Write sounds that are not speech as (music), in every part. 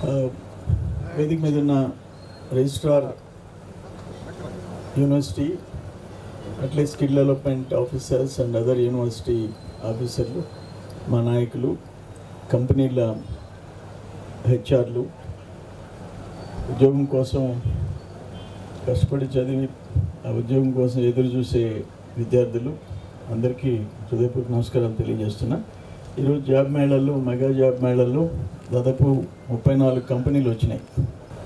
వేదిక మీద ఉన్న రిజిస్ట్రార్ యూనివర్సిటీ అట్లే skill development officers and other university ఆఫీసర్లు మా నాయకులు కంపెనీల హెచ్ఆర్లు ఉద్యోగం కోసం కష్టపడి చదివి ఆ ఉద్యోగం కోసం ఎదురు చూసే విద్యార్థులు అందరికీ హృదయపూర్వక నమస్కారాలు తెలియజేస్తున్నా. ఈరోజు జాబ్ మేళాల్లో మెగా జాబ్ మేళాల్లో దాదాపు ముప్పై నాలుగు కంపెనీలు వచ్చినాయి.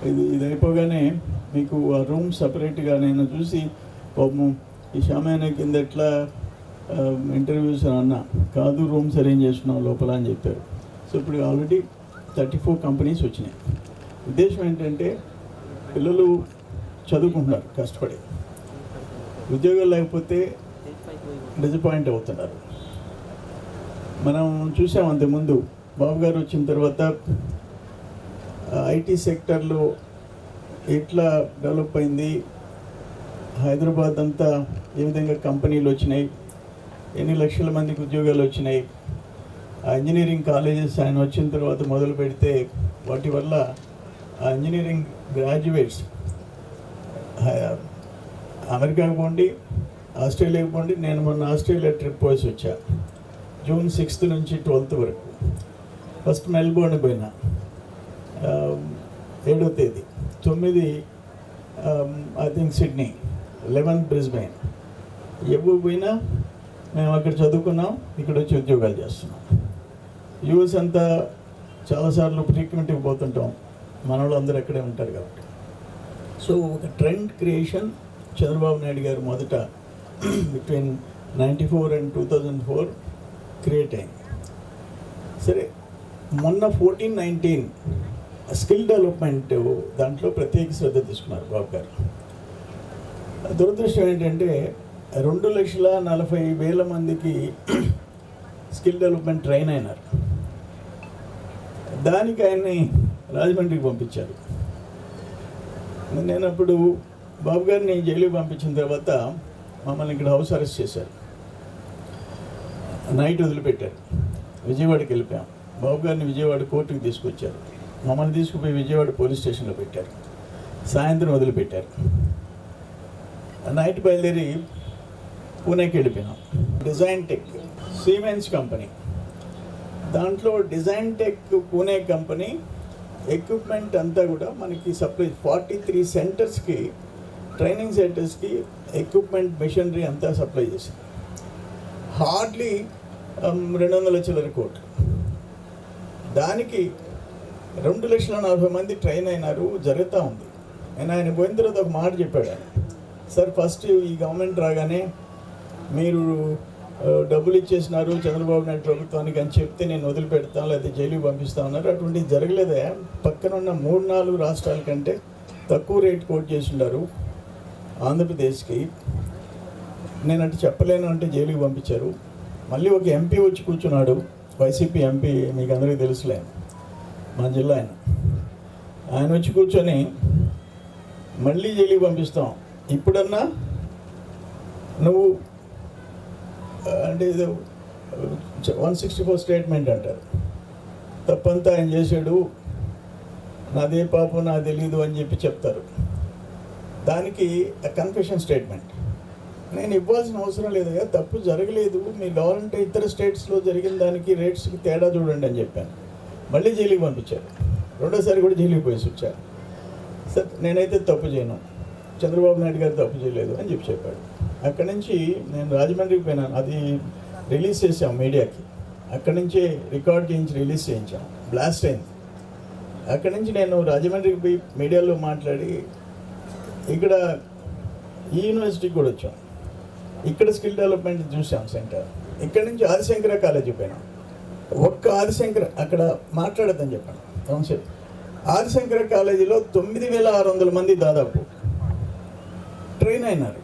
ఇది ఇది అయిపోగానే మీకు ఆ రూమ్ సపరేట్గా నేను చూసి పాపం ఈ షామాయన కింద ఎట్లా ఇంటర్వ్యూస్ అన్నా. కాదు రూమ్స్ అరేంజ్ చేస్తున్నాం లోపల అని చెప్పారు. సో ఇప్పుడు ఆల్రెడీ థర్టీ ఫోర్ కంపెనీస్ వచ్చినాయి. ఉద్దేశం ఏంటంటే పిల్లలు చదువుకుంటున్నారు కష్టపడి. ఉద్యోగాలు లేకపోతే డిసప్పాయింట్ అవుతున్నారు. మనం చూసాం అంతకుముందు. బాబు గారు వచ్చిన తర్వాత ఐటీ సెక్టర్లో ఎట్లా డెవలప్ అయింది? హైదరాబాద్ అంతా ఏ విధంగా కంపెనీలు వచ్చినాయి? ఎన్ని లక్షల మందికి ఉద్యోగాలు వచ్చినాయి? ఆ ఇంజనీరింగ్ కాలేజెస్ ఆయన వచ్చిన తర్వాత మొదలు పెడితే వాటి వల్ల ఆ ఇంజనీరింగ్ గ్రాడ్యుయేట్స్ అమెరికాకి పోండి ఆస్ట్రేలియాకి పోండి నేను మొన్న ఆస్ట్రేలియా ట్రిప్ పోసి వచ్చాను జూన్ సిక్స్త్ నుంచి ట్వెల్త్ వరకు. ఫస్ట్ మెల్బోర్న్ పోయినా. ఏడో తేదీ. తొమ్మిది I think Sydney. Eleventh Brisbane. ఎప్పుడు పోయినా మేము అక్కడ చదువుకున్నాం ఇక్కడ వచ్చి ఉద్యోగాలు చేస్తున్నాం. యూఎస్ అంతా చాలాసార్లు ఫ్రీక్వెంట్గా పోతుంటాం. మన వాళ్ళందరూ అక్కడే ఉంటారు కాబట్టి. సో ఒక ట్రెండ్ క్రియేషన్ చంద్రబాబు నాయుడు గారు మొదట (clears throat) between ninety four and two thousand four create అయింది. సరే మొన్న ఫోర్టీన్ నైన్టీన్ స్కిల్ డెవలప్మెంట్ దాంట్లో ప్రత్యేక శ్రద్ధ తీసుకున్నారు బాబు గారు. దురదృష్టం ఏంటంటే రెండు లక్షల నలభై వేల మందికి స్కిల్ డెవలప్మెంట్ ట్రైన్ అయినారు. దానికి ఆయన్ని రాజమండ్రికి పంపించారు. నేను అప్పుడు బాబు గారిని జైలుకి పంపించిన తర్వాత మమ్మల్ని ఇక్కడ హౌస్ అరెస్ట్ చేశారు. నైట్ వదిలిపెట్టారు. విజయవాడకి వెళ్ళిపోయాం. బాబు గారిని విజయవాడ కోర్టుకి తీసుకొచ్చారు. మమ్మల్ని తీసుకుపోయి విజయవాడ పోలీస్ స్టేషన్లో పెట్టారు. సాయంత్రం వదిలిపెట్టారు. నైట్ బయలుదేరి పూణేకి వెళ్ళిపోయినాం. Design tech Siemens company. దాంట్లో design tech Pune company equipment అంతా కూడా మనకి సప్లై ఫార్టీ త్రీ సెంటర్స్కి ట్రైనింగ్ సెంటర్స్కి ఎక్విప్మెంట్ మిషనరీ అంతా సప్లై చేసింది. హార్డ్లీ um, రెండు వందల చిల్లర కోట్లు. దానికి రెండు లక్షల నలభై మంది ట్రైన్ అయినారు జరుగుతూ ఉంది. నేను ఆయన పోయిన తర్వాత ఒక మాట చెప్పాడు ఆయన. సార్ ఫస్ట్ ఈ గవర్నమెంట్ రాగానే మీరు డబ్బులు ఇచ్చేసినారు చంద్రబాబు నాయుడు ప్రభుత్వానికి అని చెప్తే నేను వదిలిపెడతాను లేదా జైలుకి పంపిస్తా ఉన్నారు అటువంటిది జరగలేదే. పక్కన ఉన్న మూడు నాలుగు రాష్ట్రాల కంటే తక్కువ రేటు కోట్ చేసి ఉన్నారు ఆంధ్రప్రదేశ్కి. నేను అంటే చెప్పలేను అంటే జైలుకి పంపించారు. మళ్ళీ ఒక ఎంపీ వచ్చి కూర్చున్నాడు. వైసీపీ ఎంపీ మీకు అందరికీ తెలుసులే. మా జిల్లా ఆయన. ఆయన వచ్చి కూర్చొని మళ్ళీ జైలుకి పంపిస్తాం. ఇప్పుడన్నా నువ్వు అంటే ఇది వన్ సిక్స్టీ ఫోర్ స్టేట్మెంట్ అంటారు. తప్పంతా ఆయన చేశాడు. నాదే పాపం నాకు తెలియదు అని చెప్పి చెప్తారు. దానికి కన్ఫెషన్ స్టేట్మెంట్. నేను ఇవ్వాల్సిన అవసరం లేదు కదా తప్పు జరగలేదు. మీ కావాలంటే ఇతర స్టేట్స్లో జరిగిన దానికి రేట్స్కి తేడా చూడండి అని చెప్పాను. మళ్ళీ జైలుకి పంపించారు. రెండోసారి కూడా జైలుకి పోయేసి వచ్చారు. సార్ నేనైతే తప్పు చేయను. చంద్రబాబు నాయుడు గారు తప్పు చేయలేదు అని చెప్పి చెప్పాడు. అక్కడి నుంచి నేను రాజమండ్రికి పోయినాను. అది రిలీజ్ చేసాం మీడియాకి. అక్కడి నుంచే రికార్డ్ చేయించి రిలీజ్ చేయించాం. బ్లాస్ట్ అయింది. అక్కడి నుంచి నేను రాజమండ్రికి పోయి మీడియాలో మాట్లాడి ఇక్కడ ఈ యూనివర్సిటీకి కూడా వచ్చాం. ఇక్కడ స్కిల్ డెవలప్మెంట్ చూసాం సెంటర్. ఇక్కడ నుంచి ఆదిశంకర కాలేజీ పోయినాం. ఒక్క ఆదిశంకర అక్కడ మాట్లాడద్దని చెప్పాను. అవును ఆదిశంకర కాలేజీలో తొమ్మిది వేల ఆరు వందల మంది దాదాపు ట్రైన్ అయినారు.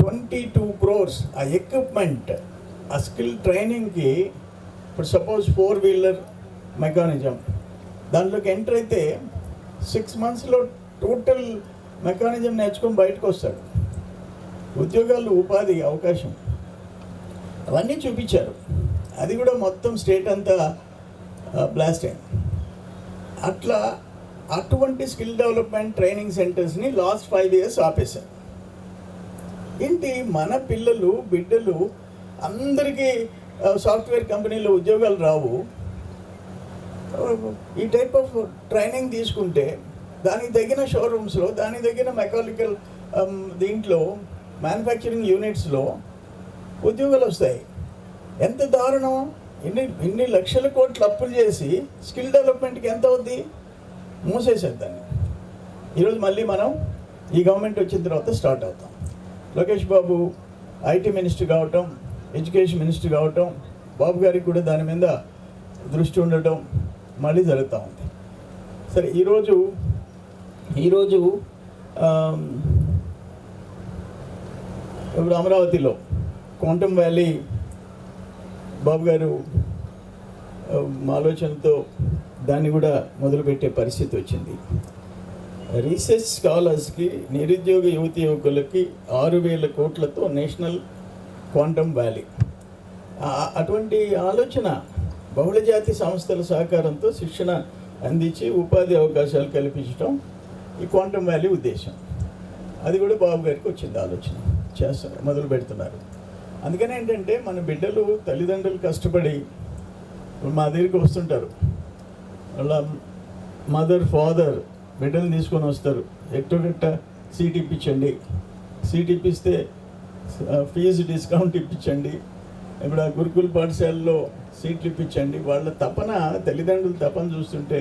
ట్వంటీ టూ క్రోర్స్ ఆ ఎక్విప్మెంట్ ఆ స్కిల్ ట్రైనింగ్కి ఇప్పుడు సపోజ్ ఫోర్ వీలర్ మెకానిజం. దాంట్లోకి ఎంటర్ అయితే సిక్స్ మంత్స్లో టోటల్ మెకానిజం నేర్చుకొని బయటకు వస్తాడు. ఉద్యోగాలు ఉపాధి అవకాశం. అవన్నీ చూపించారు. అది కూడా మొత్తం స్టేట్ అంతా బ్లాస్ట్ అయింది అట్లా అటువంటి స్కిల్ డెవలప్మెంట్ ట్రైనింగ్ సెంటర్స్ని లాస్ట్ ఫైవ్ ఇయర్స్ ఆపేశారు. ఏంటి? మన పిల్లలు బిడ్డలు అందరికీ సాఫ్ట్వేర్ కంపెనీలో ఉద్యోగాలు రావు. ఈ టైప్ ఆఫ్ ట్రైనింగ్ తీసుకుంటే దానికి తగిన షోరూమ్స్లో దానికి తగిన మెకానికల్ దీంట్లో మ్యానుఫ్యాక్చరింగ్ యూనిట్స్లో ఉద్యోగాలు వస్తాయి. ఎంత దారుణం. ఇన్ని ఇన్ని లక్షల కోట్లు అప్పులు చేసి స్కిల్ డెవలప్మెంట్కి ఎంత అవుద్ది? మూసేసారు దాన్ని. ఈరోజు మళ్ళీ మనం ఈ గవర్నమెంట్ వచ్చిన తర్వాత స్టార్ట్ అవుతాం. లోకేష్ బాబు ఐటీ మినిస్టర్ కావటం ఎడ్యుకేషన్ మినిస్టర్ కావటం బాబు గారికి కూడా దాని మీద దృష్టి ఉండటం మళ్ళీ జరుగుతూ ఉంది. సరే ఈరోజు ఈరోజు ఇప్పుడు అమరావతిలో క్వాంటమ్ వ్యాలీ బాబు గారు ఆలోచనతో దాన్ని కూడా మొదలుపెట్టే పరిస్థితి వచ్చింది. రీసెర్చ్ స్కాలర్స్కి నిరుద్యోగ యువతి యువకులకి ఆరు వేల కోట్లతో నేషనల్ క్వాంటమ్ వ్యాలీ. అటువంటి ఆలోచన బహుళజాతి సంస్థల సహకారంతో శిక్షణ అందించి ఉపాధి అవకాశాలు కల్పించడం ఈ క్వాంటమ్ వ్యాలీ ఉద్దేశం. అది కూడా బాబు గారికి వచ్చింది ఆలోచన. చేస్తారు మొదలు పెడుతున్నారు. అందుకని ఏంటంటే మన బిడ్డలు తల్లిదండ్రులు కష్టపడి మా దగ్గరికి వస్తుంటారు. వాళ్ళ మదర్ ఫాదర్ బిడ్డలు తీసుకొని వస్తారు. ఎట్టు గట్ట సీట్ ఇప్పించండి. సీట్ ఇప్పిస్తే ఫీజు డిస్కౌంట్ ఇప్పించండి. ఇప్పుడు ఆ గురుకుల పాఠశాలలో సీట్లు ఇప్పించండి. వాళ్ళ తపన తల్లిదండ్రుల తపన చూస్తుంటే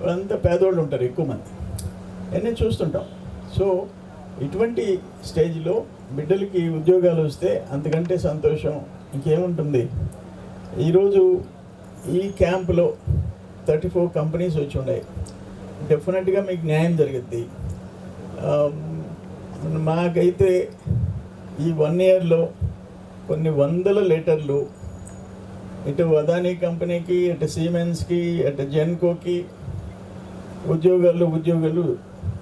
వాళ్ళంతా పేదోళ్ళు ఉంటారు ఎక్కువ మంది. అన్నీ చూస్తుంటాం. సో ఇటువంటి స్టేజ్లో బిడ్డలకి ఉద్యోగాలు వస్తే అంతకంటే సంతోషం ఇంకేముంటుంది? ఈరోజు ఈ క్యాంపులో థర్టీ ఫోర్ కంపెనీస్ వచ్చి ఉన్నాయి. డెఫినెట్గా మీకు న్యాయం జరుగుద్ది. మాకైతే ఈ వన్ ఇయర్లో కొన్ని వందల లీటర్లు ఇటు అదానీ కంపెనీకి అటు సీమెన్స్కి అటు జెన్కోకి ఉద్యోగాలు ఉద్యోగాలు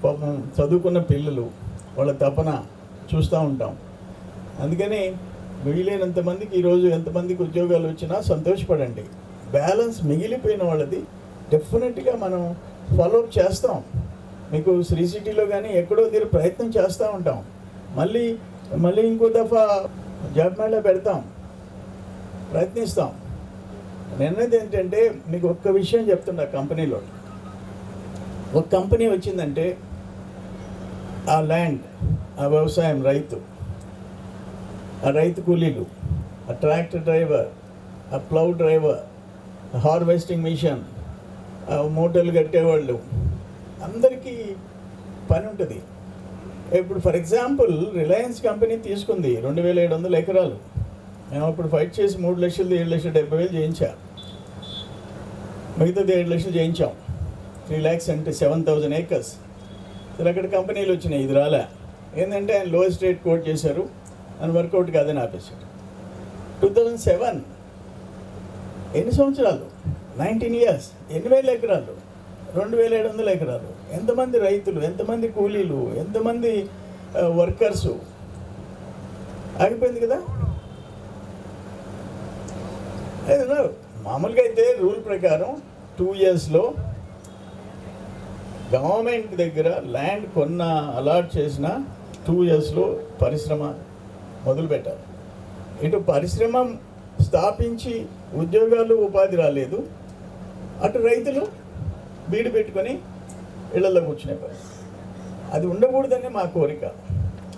పాపం చదువుకున్న పిల్లలు వాళ్ళ తపన చూస్తూ ఉంటాం. అందుకని మిగిలినంత మందికి ఈరోజు ఎంతమందికి ఉద్యోగాలు వచ్చినా సంతోషపడండి. బ్యాలెన్స్ మిగిలిపోయిన వాళ్ళది. డెఫినెట్గా మనం ఫాలోఅప్ చేస్తాం. మీకు శ్రీ సిటీలో కానీ ఎక్కడో తీరు ప్రయత్నం చేస్తూ ఉంటాం. మళ్ళీ మళ్ళీ ఇంకో దఫా జాబ్ మేళా పెడతాం. ప్రయత్నిస్తాం. నిన్నది ఏంటంటే మీకు ఒక్క విషయం చెప్తున్నా కంపెనీలో. ఒక కంపెనీ వచ్చిందంటే ఆ ల్యాండ్ ఆ వ్యవసాయం రైతు ఆ రైతు కూలీలు ఆ ట్రాక్టర్ డ్రైవర్ ఆ ప్లవ్ డ్రైవర్ హార్వెస్టింగ్ మిషన్ ఆ మూటలు కట్టేవాళ్ళు. అందరికీ పని ఉంటుంది. ఇప్పుడు ఫర్ ఎగ్జాంపుల్ రిలయన్స్ కంపెనీ తీసుకుంది రెండు వేల ఏడు వందల ఎకరాలు. మేము అప్పుడు ఫైట్ చేసి మూడు లక్షలు ఏడు లక్షల డెబ్బై వేలు చేయించా. మిగతాది ఏడు లక్షలు చేయించాం. త్రీ ల్యాక్స్ అంటే సెవెన్ థౌజండ్ ఏకర్స్ రకడ అక్కడ కంపెనీలు వచ్చినాయి ఇది రాలే. ఏంటంటే ఆయన లోయెస్ట్ రేట్ కోట్ చేశారు అని వర్కౌట్ కాదని ఆపేశారు టూ థౌజండ్ సెవెన్ ఎన్ని సంవత్సరాలు? నైన్టీన్ ఇయర్స్ ఎన్ని వేల ఎకరాలు? రెండు వేల ఏడు వందల ఎకరాలు. ఎంతమంది రైతులు ఎంతమంది కూలీలు ఎంతమంది వర్కర్సు ఆగిపోయింది కదా? అదే మామూలుగా అయితే రూల్ ప్రకారం టూ ఇయర్స్లో గవర్నమెంట్ దగ్గర ల్యాండ్ కొన్న అలాట్ చేసిన టూ ఇయర్స్లో పరిశ్రమ మొదలుపెట్టారు ఇటు పరిశ్రమ స్థాపించి ఉద్యోగాలు ఉపాధి రాలేదు. అటు రైతులు బీడు పెట్టుకొని ఇళ్ళలో కూర్చునే అది ఉండకూడదని మా కోరిక.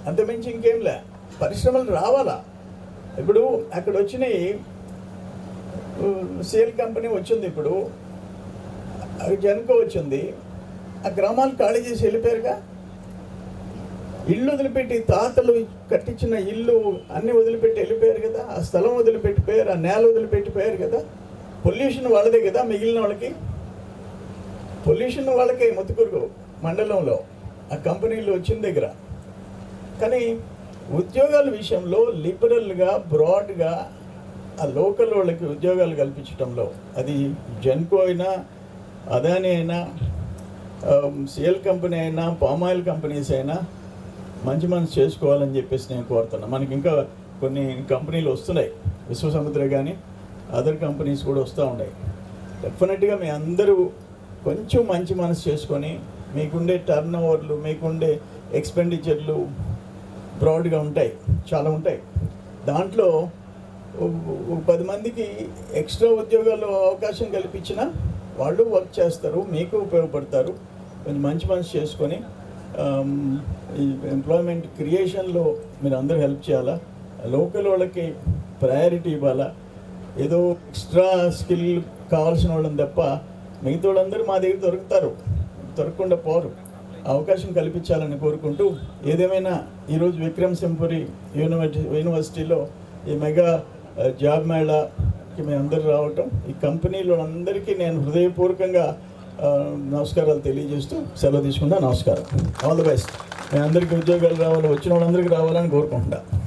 అంతమించి ఇంకేం లే. పరిశ్రమలు రావాలా? ఇప్పుడు అక్కడ వచ్చినాయి సేల్ కంపెనీ వచ్చింది ఇప్పుడు. అది జనకో వచ్చింది. ఆ గ్రామాలు ఖాళీ చేసి వెళ్ళిపోయారుగా? ఇల్లు వదిలిపెట్టి తాతలు కట్టించిన ఇల్లు అన్నీ వదిలిపెట్టి వెళ్ళిపోయారు కదా? ఆ స్థలం వదిలిపెట్టిపోయారు ఆ నేల వదిలిపెట్టిపోయారు కదా? పొల్యూషన్ వాళ్ళదే కదా మిగిలిన వాళ్ళకి? పొల్యూషన్ వాళ్ళకే ముత్తుకూరు మండలంలో ఆ కంపెనీలు వచ్చిన దగ్గర. కానీ ఉద్యోగాల విషయంలో లిబరల్గా బ్రాడ్గా ఆ లోకల్ వాళ్ళకి ఉద్యోగాలు కల్పించడంలో అది జెన్కో అయినా అదాని అయినా Um, సిఎల్ కంపెనీ అయినా పామాయిల్ కంపెనీస్ అయినా మంచి మనసు చేసుకోవాలని చెప్పేసి నేను కోరుతున్నా. మనకి ఇంకా కొన్ని కంపెనీలు వస్తున్నాయి. విశ్వసముద్ర కానీ అదర్ కంపెనీస్ కూడా వస్తూ ఉన్నాయి. డెఫినెట్గా మీ అందరూ కొంచెం మంచి మనసు చేసుకొని మీకుండే టర్న్ ఓవర్లు మీకుండే ఎక్స్పెండిచర్లు బ్రాడ్గా ఉంటాయి. చాలా ఉంటాయి. దాంట్లో పది మందికి ఎక్స్ట్రా ఉద్యోగాలు అవకాశం కల్పించిన వాళ్ళు వర్క్ చేస్తారు మీకు ఉపయోగపడతారు. కొంచెం మంచి మనసు చేసుకొని ఈ ఎంప్లాయ్మెంట్ క్రియేషన్లో మీరు అందరూ హెల్ప్ చేయాలా? లోకల్ వాళ్ళకి ప్రయారిటీ ఇవ్వాలా? ఏదో ఎక్స్ట్రా స్కిల్ కావాల్సిన వాళ్ళని తప్ప మిగతా వాళ్ళందరూ మా దగ్గర దొరుకుతారు దొరకకుండా పోరు. అవకాశం కల్పించాలని కోరుకుంటూ ఏదేమైనా ఈరోజు విక్రమ్ సింపురి యూనివర్సిటీ యూనివర్సిటీలో ఈ మెగా జాబ్ మేళా మేము అందరూ రావటం. ఈ కంపెనీలో అందరికీ నేను హృదయపూర్వకంగా నమస్కారాలు తెలియజేస్తూ సెలవు తీసుకుంటా నమస్కారం. ఆల్ ది బెస్ట్ మీ అందరికీ ఉద్యోగాలు రావాలి వచ్చిన వాళ్ళందరికీ రావాలని కోరుకుంటున్నాను